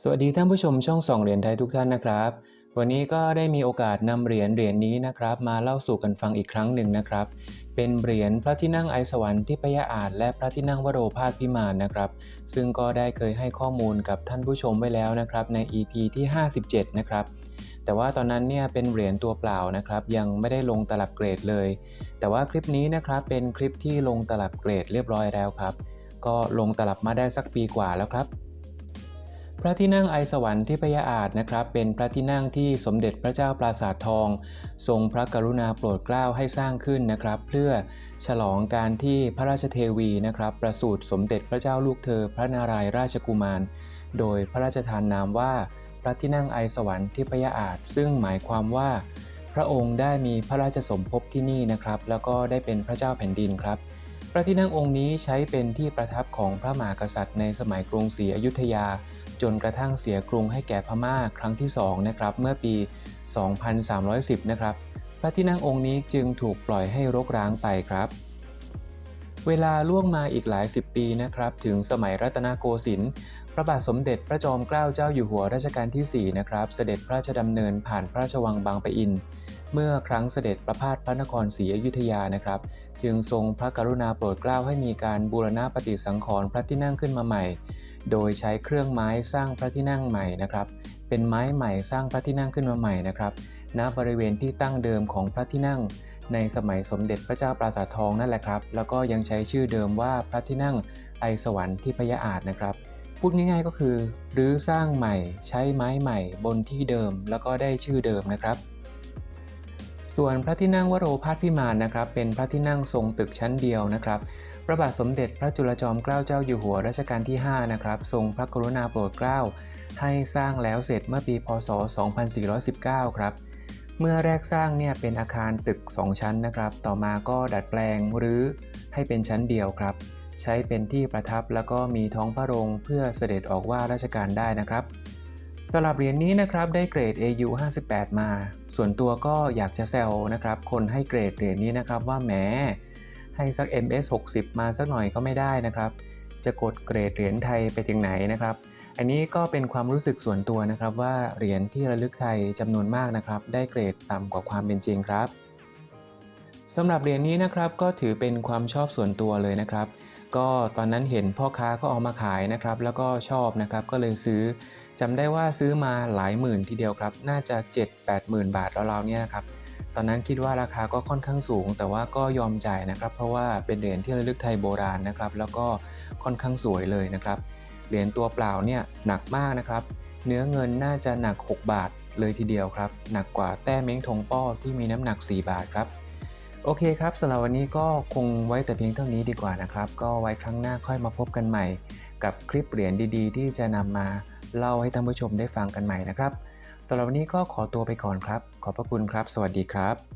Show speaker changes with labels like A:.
A: สวัสดีท่านผู้ชมช่องส่องเหรียญไทยทุกท่านนะครับ วันนี้ก็ได้มีโอกาสนำเหรียญเหรียญนี้นะครับ มาเล่าสู่กันฟังอีกครั้งหนึ่งนะครับ เป็นเหรียญพระที่นั่งไอสวรรค์ที่พยาอาจและพระที่นั่งวโรพาสพิมานนะครับ ซึ่งก็ได้เคยให้ข้อมูลกับท่านผู้ชมไว้แล้วนะครับใน EP ที่ 57 นะครับแต่ว่าตอนนั้นเนี่ยเป็นเหรียญตัวเปล่านะครับ ยังไม่ได้ลงตลับเกรดเลย แต่ว่าคลิปนี้นะครับเป็นคลิปที่ลงตลับเกรดเรียบร้อยแล้วครับ ก็ลงตลับมาได้สักปีกว่าแล้วครับ ระที่นั่งไอสวรรค์ที่พยาอาจนะครับ เป็นพระที่นั่งที่สมเด็จพระเจ้าปราสาททอง ทรงพระกรุณาโปรดเกล้าให้สร้างขึ้นนะครับ เพื่อฉลองการที่พระราชเทวีนะครับ ประสูติสมเด็จพระเจ้าลูกเธอ พระนารายณ์ราชกุมาร โดยพระราชทานนามว่า พระที่นั่งไอสวรรค์ที่พยาอาจซึ่งหมายความว่า พระองค์ได้มีพระราชสมภพที่นี่นะครับ แล้วก็ได้เป็นพระเจ้าแผ่นดินครับ ระที่นั่งองค์นี้ใช้เป็นที่ประทับของพระมหากษัตริย์ในสมัยกรุงศรีอยุธยา จนกระทั่งเสียกรุงให้แก่พม่าครั้งที่2นะครับเมื่อปี 2310 นะครับ พระที่นั่งองค์นี้จึงถูกปล่อยให้รกร้างไปครับ เวลาล่วงมาอีกหลายสิบปีนะครับ ถึงสมัยรัตนโกสินทร์พระบาทสมเด็จพระจอมเกล้าเจ้าอยู่หัวรัชกาลที่ 4 นะครับ เสด็จพระราชดำเนินผ่านพระราชวังบางปะอินเมื่อครั้งเสด็จประพาสพระนครศรีอยุธยานะครับ จึงทรงพระกรุณาโปรดเกล้าให้มีการบูรณะปฏิสังขรณ์พระที่นั่งขึ้นมาใหม่ โดยใช้เครื่องไม้สร้างพระที่นั่งใหม่นะครับ เป็นไม้ใหม่สร้างพระที่นั่งขึ้นมาใหม่นะครับ ณ บริเวณที่ตั้งเดิมของพระที่นั่ง ในสมัยสมเด็จพระเจ้าปราสาททองนั่นแหละครับ แล้วก็ยังใช้ชื่อเดิมว่าพระที่นั่งไอสวรรค์ที่พยาอาจนะครับพูดง่ายๆก็คือรื้อสร้างใหม่ใช้ไม้ใหม่บนที่เดิมแล้วก็ได้ชื่อเดิมนะครับ ส่วนพระที่นั่งวโรพาสพิมานนะครับ เป็นพระที่นั่งทรงตึกชั้นเดียวนะครับ พระบาทสมเด็จพระจุลจอมเกล้าเจ้าอยู่หัวรัชกาลที่5นะครับทรงพระกรุณาโปรดเกล้าให้สร้างแล้วเสร็จเมื่อปีพศ 2419 ครับ เมื่อแรกสร้างเนี่ยเป็นอาคารตึก 2 ชั้นนะครับ ต่อมาก็ดัดแปลงหรือให้เป็นชั้นเดียวครับ ใช้เป็นที่ประทับแล้วก็มีท้องพระโรงเพื่อเสด็จออกว่าราชการได้นะครับ สำหรับเหรียญนี้นะครับได้เกรด AU 58 มา ส่วนตัวก็อยากจะแซวนะครับคนให้เกรดเหรียญนี้นะครับว่าแหมให้สัก MS 60 มาสักหน่อยก็ไม่ได้นะครับ จะกดเกรดเหรียญไทยไปถึงไหนนะครับ อันนี้ก็เป็นความรู้สึกส่วนตัวนะครับว่าเหรียญที่ระลึกไทยจำนวนมากนะครับ ได้เกรดต่ำกว่าความเป็นจริงครับสำหรับเหรียญนี้นะครับก็ถือเป็นความชอบส่วนตัวเลยนะครับ ก็ตอนนั้นเห็นพ่อค้าก็เอามาขายนะครับ แล้วก็ชอบนะครับก็เลยซื้อจำได้ว่าซื้อมาหลายหมื่นทีเดียวครับ น่าจะ 7-8หมื่นบาทแล้วเราเนี่ยครับตอนนั้นคิดว่าราคาก็ค่อนข้างสูง แต่ว่าก็ยอมจ่ายนะครับ เพราะว่าเป็นเหรียญที่ระลึกไทยโบราณนะครับ แล้วก็ค่อนข้างสวยเลยนะครับเหรียญตัวเปล่าเนี่ยหนักมากนะครับ เนื้อเงินน่าจะหนัก 6 บาทเลยทีเดียวครับ หนักกว่าแต้เม้งทงป้อที่มีน้ำหนัก 4 บาทครับ โอเคครับสำหรับวันนี้ก็คงไว้แต่เพียงเท่านี้ดีกว่านะครับ ก็ไว้ครั้งหน้าค่อยมาพบกันใหม่ กับคลิปเหรียญดีๆ ที่จะนำมาเล่าให้ท่านผู้ชมได้ฟังกันใหม่นะครับสำหรับวันนี้ก็ขอตัวไปก่อนครับ ขอบพระคุณครับ สวัสดีครับ